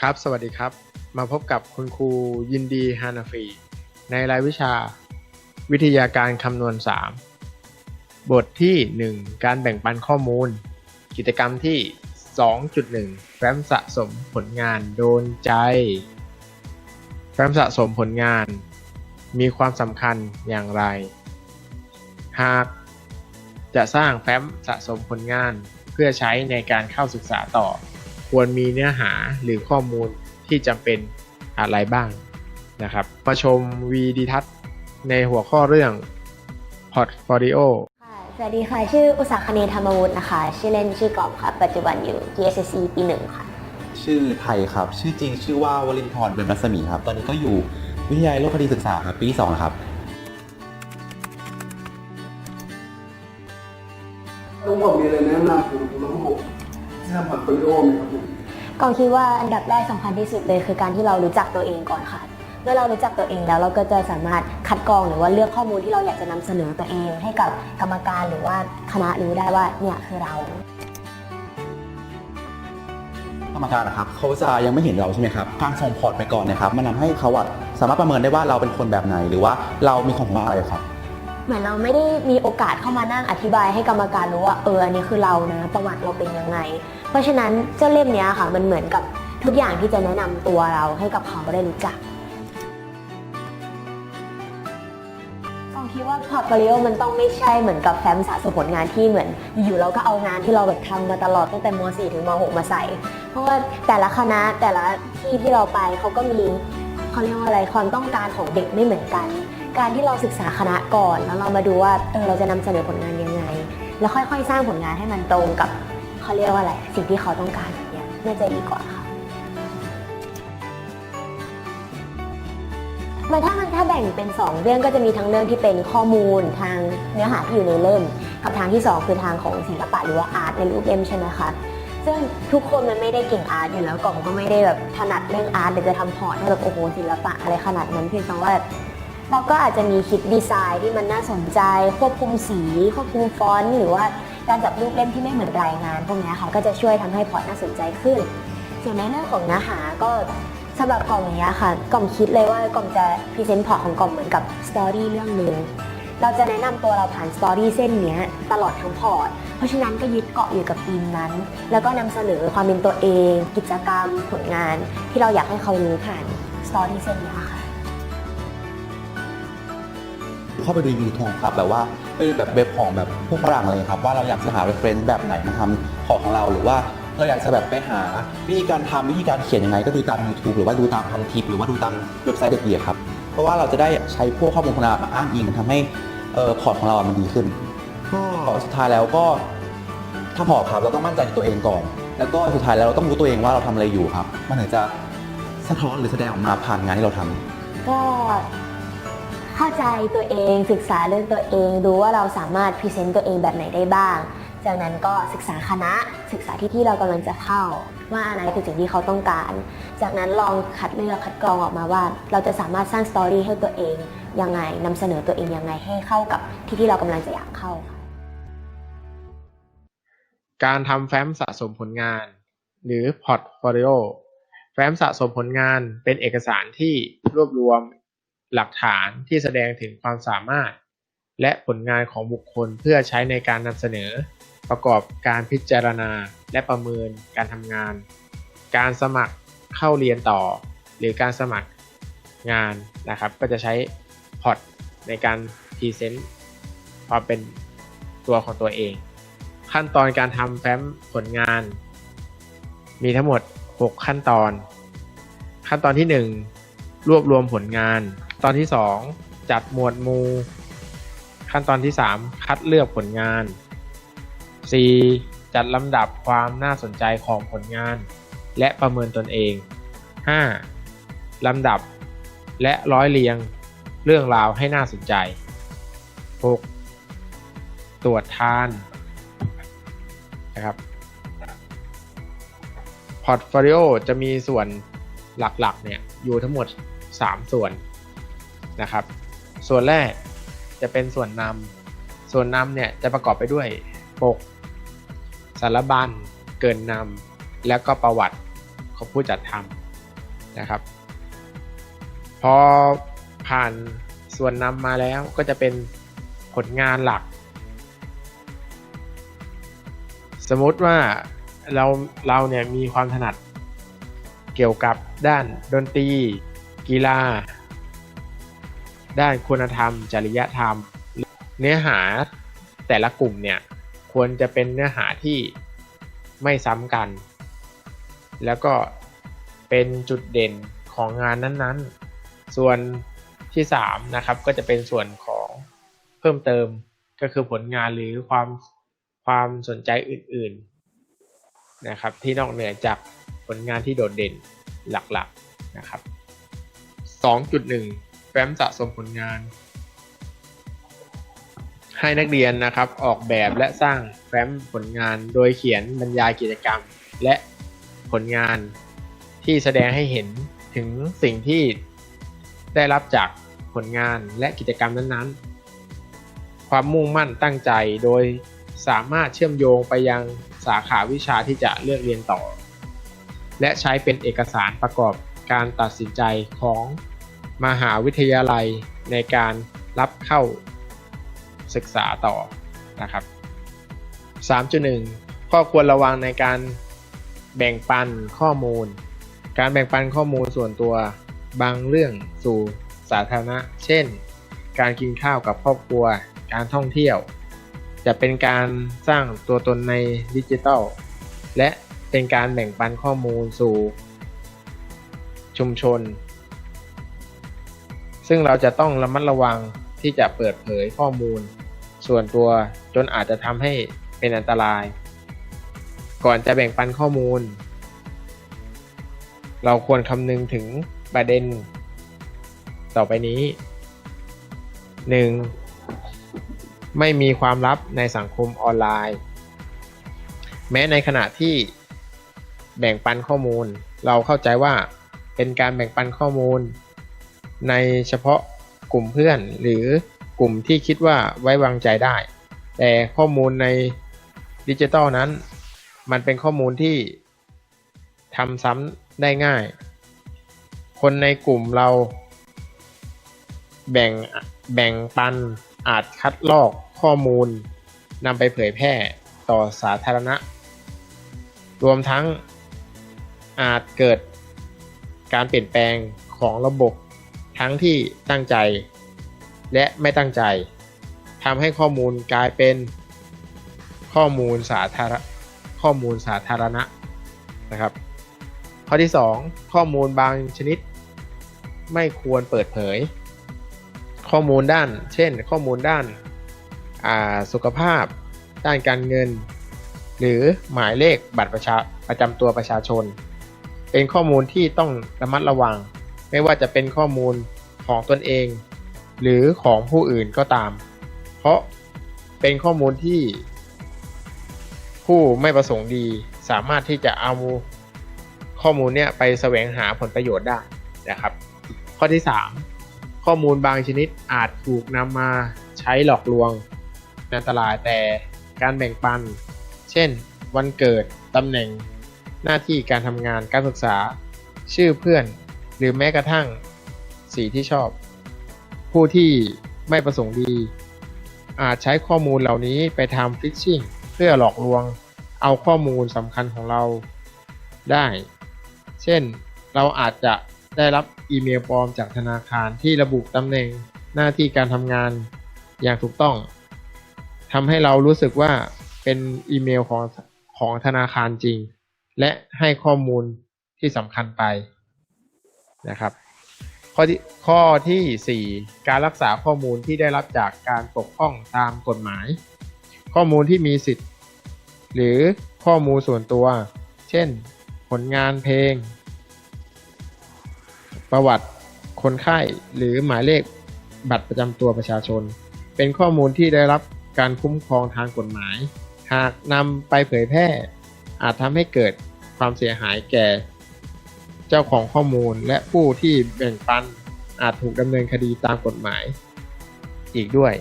ครับ สวัสดีครับ มาพบกับคุณครูยินดีฮานาฟี ในรายวิชา วิทยาการคำนวณ 3 บทที่ 1 การแบ่งปันข้อมูล กิจกรรมที่ 2.1 แฟ้มสะสมผลงานโดนใจ แฟ้มสะสมผลงาน มีความสำคัญอย่างไร หากจะสร้างแฟ้มสะสมผลงานเพื่อใช้ในการเข้าศึกษาต่อ ควรมีเนื้อหาหรือข้อมูลที่จำเป็นอะไรบ้างนะครับมาชมวีดีทัศน์ในหัวข้อเรื่อง Portfolio ค่ะสวัสดีค่ะ ชื่ออุตสาคเนธรรมวุฒินะคะ ชื่อเล่นชื่อกอบค่ะ ปัจจุบันอยู่ GSSE ปีหนึ่งค่ะ ชื่อไทยครับ ชื่อจริงชื่อว่าวลินทรเบญรัศมีครับ ตอนนี้ก็อยู่วิทยาลัยโลกคดีศึกษาครับปีที่สองนะครับลุงผมมีอะไรแนะนำคุณลุงผมแนะนำพอร์ตโฟลิโอไหมครับผมกองคิดว่าอันดับแรกสำคัญที่สุดเลยคือการที่เรารู้จักตัวเองก่อนค่ะ เมื่อเรารู้จักตัวเองแล้วเราก็จะสามารถคัดกรองหรือว่าเลือกข้อมูลที่เราอยากจะนำเสนอตัวเอง ให้กับกรรมการหรือว่าคณะรู้ได้ว่าเนี่ยคือเรา กรรมการนะครับเขาจะยังไม่เห็นเราใช่ไหมครับการส่งพอร์ตไปก่อนนะครับมันทำให้เขาอะสามารถประเมินได้ว่าเราเป็นคนแบบไหน หรือว่าเรามีของของเราอะไรครับ เหมือนเราไม่ได้มีโอกาสเข้ามานั่งอธิบายให้กรรมการรู้ว่าเอออันนี้คือเรานะประวัติเราเป็นยังไง เพราะฉะนั้นเจ้าเล่มนี้ค่ะ มันเหมือนกับทุกอย่างที่จะแนะนำตัวเราให้กับเขาได้รู้จักองคิดว่าพอร์ตโฟลิโอมันต้องไม่ใช่เหมือนกับแฟ้มสะสมผลงานที่เหมือน อยู่เราก็เอางานที่เราแบบทำมาตลอดตั้งแต่ม .4 ถึงม .6 มาใส่ เพราะว่าแต่ละคณะแต่ละที่ที่เราไปเขาก็มีเขาเรียกว่าอะไรความต้องการของเด็กไม่เหมือนกัน การที่เราศึกษาคณะก่อนแล้วเรามาดูว่าเออเราจะนำเสนอผลงานยังไง แล้วค่อยๆ สร้างผลงานให้มันตรงกับเขาเรียกว่าอะไรสิ่งที่เขาต้องการแบบเนี้ยน่าจะดีกว่าค่ะมันถ้ามันถ้าแบ่งเป็น 2 เรื่องก็จะมีทั้งเรื่องที่เป็นข้อมูลทางเนื้อหาที่อยู่ในเล่มกับทางที่ 2 คือทางของศิลปะหรือว่าอาร์ตในรูปเล่มใช่ไหมคะ ซึ่งทุกคนมันไม่ได้เก่งอาร์ตอยู่แล้วกล่องก็ไม่ได้แบบถนัดเรื่องอาร์ตหรือจะทำพอร์ตให้แบบโอ้โหศิลปะอะไรขนาดนั้นเพียงแต่ว่า เราก็อาจจะมีคิดดีไซน์ที่มันน่าสนใจ ควบคุมสี ควบคุมฟอนต์หรือว่าการจับรูปเล่มที่ไม่เหมือนรายงานพวกนี้ค่ะก็จะช่วยทำให้พอร์ตน่าสนใจขึ้น ส่วนในเรื่องของเนื้อหาก็สำหรับกล่องนี้ค่ะกล่องคิดเลยว่ากล่องจะพรีเซนต์พอร์ตของกล่องเหมือนกับสตอรี่เรื่องหนึ่งเราจะแนะนำตัวเราผ่านสตอรี่เส้นนี้ตลอดทั้งพอร์ต เพราะฉะนั้นก็ยึดเกาะอยู่กับธีมนั้น แล้วก็นำเสนอความเป็นตัวเอง กิจกรรม ผลงาน ที่เราอยากให้เขารู้ผ่านสตอรี่เส้นนี้ค่ะ เข้าไปดูยูทูบครับแบบว่าไปดูแบบเว็บของแบบพวกฝรั่งเลยครับ ว่าเราอยากจะหา reference แบบไหนมาทำของของเราหรือว่าเราอยากจะแบบไปหาวิธีการทำวิธีการเขียนยังไง ก็ดูตาม YouTube หรือว่าดูตามพันทิปหรือว่าดูตามเว็บไซต์เด็กเรียนครับ เพราะว่าเราจะได้ใช้พวกข้อมูลของเรามาอ้างอิงทำให้เอ่อพอร์ตของเรา มันดีขึ้นก็สุดท้ายแล้วก็ถ้าพอร์ตครับเราต้องมั่นใจในตัวเองก่อน แล้วก็สุดท้ายแล้วเราต้องรู้ตัวเองว่าเราทำอะไรอยู่ครับ มันถึงจะสะท้อนหรือแสดงออกมาผ่านงานที่เราทำก็ เข้าใจตัวเองศึกษาเรื่องตัวเอง ดูว่าเราสามารถพรีเซนต์ตัวเองแบบไหนได้บ้าง จากนั้นก็ศึกษาคณะศึกษาที่ที่เรากำลังจะเข้า ว่าอะไรคือสิ่งที่เขาต้องการ จากนั้นลองคัดเลือกคัดกรองออกมาว่า เราจะสามารถสร้างสตอรี่ให้ตัวเองยังไงนำเสนอตัวเองยังไงให้เข้ากับที่ที่เรากำลังจะอยากเข้าค่ะการทำแฟ้มสะสมผลงาน หรือ Portfolio แฟ้มสะสมผลงานเป็นเอกสารที่รวบรวม หลักฐานที่แสดงถึงความสามารถ และผลงานของบุคคลเพื่อใช้ในการนำเสนอ ประกอบการพิจารณาและประเมินการทำงาน การสมัครเข้าเรียนต่อ หรือการสมัครงานนะครับ ก็จะใช้พอร์ตในการพรีเซนต์ความเป็นตัวของตัวเอง ขั้นตอนการทำแฟ้มผลงาน มีทั้งหมด 6 ขั้นตอน ขั้นตอนที่ 1 รวบรวมผลงาน ตอนที่ 2 จัดหมวดหมู่ ขั้นตอนที่ 3 คัดเลือกผลงาน 4. จัดลำดับความน่าสนใจของผลงาน และประเมินตนเอง 5. ลำดับและร้อยเรียงเรื่องราวให้น่าสนใจ 6. ตรวจทานนะครับพอร์ตโฟลิโอจะมีส่วนหลักๆเนี่ยอยู่ทั้งหมด 3 ส่วน นะครับ ส่วนแรกจะเป็นส่วนนำส่วนนำเนี่ยจะประกอบไปด้วยปก สารบัญเกินนำแล้วก็ประวัติของผู้จัดทำนะครับ พอผ่านส่วนนำมาแล้วก็จะเป็นผลงานหลัก สมมติว่าเราเราเนี่ยมีความถนัดเกี่ยวกับด้านดนตรี กีฬา ด้านคุณธรรม จริยธรรม เนื้อหาแต่ละกลุ่มเนี่ยควรจะเป็นเนื้อหาที่ไม่ซ้ำกัน แล้วก็เป็นจุดเด่นของงานนั้นๆ ส่วนที่3นะครับก็จะเป็นส่วนของเพิ่มเติมก็คือผลงานหรือความความสนใจอื่นๆนะครับ ที่นอกเหนือจากผลงานที่โดดเด่นหลักๆนะครับ2.1 ฟ้มสะสมผลงาน ให้นักเรียนนะครับออกแบบและสร้างแฟ้มผลงานโดยเขียนบรรยายกิจกรรม และผลงานที่แสดงให้เห็นถึงสิ่งที่ได้รับจากผลงานและกิจกรรมนั้นๆ ความมุ่งมั่นตั้งใจโดยสามารถเชื่อมโยงไปยังสาขาวิชาที่จะเลือกเรียนต่อ และใช้เป็นเอกสารประกอบการตัดสินใจของ มหาวิทยาลัยในการรับเข้าศึกษาต่อนะครับ 3.1 ข้อควรระวังในการแบ่งปันข้อมูล การแบ่งปันข้อมูลส่วนตัวบางเรื่องสู่สาธารณะ เช่น การกินข้าวกับครอบครัว การท่องเที่ยว จะเป็นการสร้างตัวตนในดิจิทัล และเป็นการแบ่งปันข้อมูลสู่ชุมชน ซึ่งเราจะต้องระมัดระวังที่จะเปิดเผยข้อมูล ส่วนตัวจนอาจจะทำให้เป็นอันตราย ก่อนจะแบ่งปันข้อมูล เราควรคำนึงถึงประเด็น ต่อไปนี้ 1. ไม่มีความลับในสังคมออนไลน์ แม้ในขณะที่แบ่งปันข้อมูล เราเข้าใจว่าเป็นการแบ่งปันข้อมูล ในเฉพาะกลุ่มเพื่อนหรือกลุ่มที่คิดว่าไว้วางใจได้ แต่ข้อมูลในดิจิตอลนั้น มันเป็นข้อมูลที่ทำซ้ำได้ง่าย คนในกลุ่มเรา แบ่งแบ่งปันอาจคัดลอกข้อมูลนำไปเผยแพร่ต่อสาธารณะ รวมทั้งอาจเกิดการเปลี่ยนแปลงของระบบ ทั้งที่ตั้งใจและไม่ตั้งใจทำให้ข้อมูลกลายเป็นข้อมูลสาธารข้อมูลสาธารณะนะครับ ข้อที่ 2 ข้อมูลบางชนิด ไม่ควรเปิดเผย ข้อมูลด้าน เช่น ข้อมูลด้านสุขภาพ ด้านการเงิน หรือหมายเลขบัตรประชาประจำตัวประชาชน เป็นข้อมูลที่ต้องระมัดระวัง ไม่ว่าจะเป็นข้อมูลของตนเอง หรือของผู้อื่นก็ตาม เพราะเป็นข้อมูลที่ ผู้ไม่ประสงค์ดีสามารถที่จะเอาข้อมูลเนี่ยไปแสวงหาผลประโยชน์ได้นะครับ ข้อที่ 3 ข้อมูลบางชนิดอาจถูกนำมาใช้หลอกลวงอันตรายแต่การแบ่งปัน เช่น วันเกิดตำแหน่ง หน้าที่การทำงานการศึกษา ชื่อเพื่อน หรือแม้กระทั่งสีที่ชอบ ผู้ที่ไม่ประสงค์ดี อาจใช้ข้อมูลเหล่านี้ไปทำฟิชชิงเพื่อหลอกลวงเอาข้อมูลสำคัญของเราได้ เช่น เราอาจจะได้รับอีเมลปลอมจากธนาคารที่ระบุตำแหน่งหน้าที่การทำงานอย่างถูกต้องทำให้เรารู้สึกว่าเป็นอีเมลของของธนาคารจริง และให้ข้อมูลที่สำคัญไป นะครับ ข้อที่ข้อที่ 4 การรักษาข้อมูลที่ได้รับจากการปกป้องตามกฎหมาย ข้อมูลที่มีสิทธิ์ หรือข้อมูลส่วนตัว เช่น ผลงานเพลง ประวัติคนไข้หรือหมายเลขบัตรประจำตัวประชาชน เป็นข้อมูลที่ได้รับการคุ้มครองทางกฎหมาย หากนำไปเผยแพร่ อาจทำให้เกิดความเสียหายแก่ จ้าของข้อมูล และผู้ที่แบ่งปันอาจถูกดำเนินคดีตามกฎหมาย อีกด้วย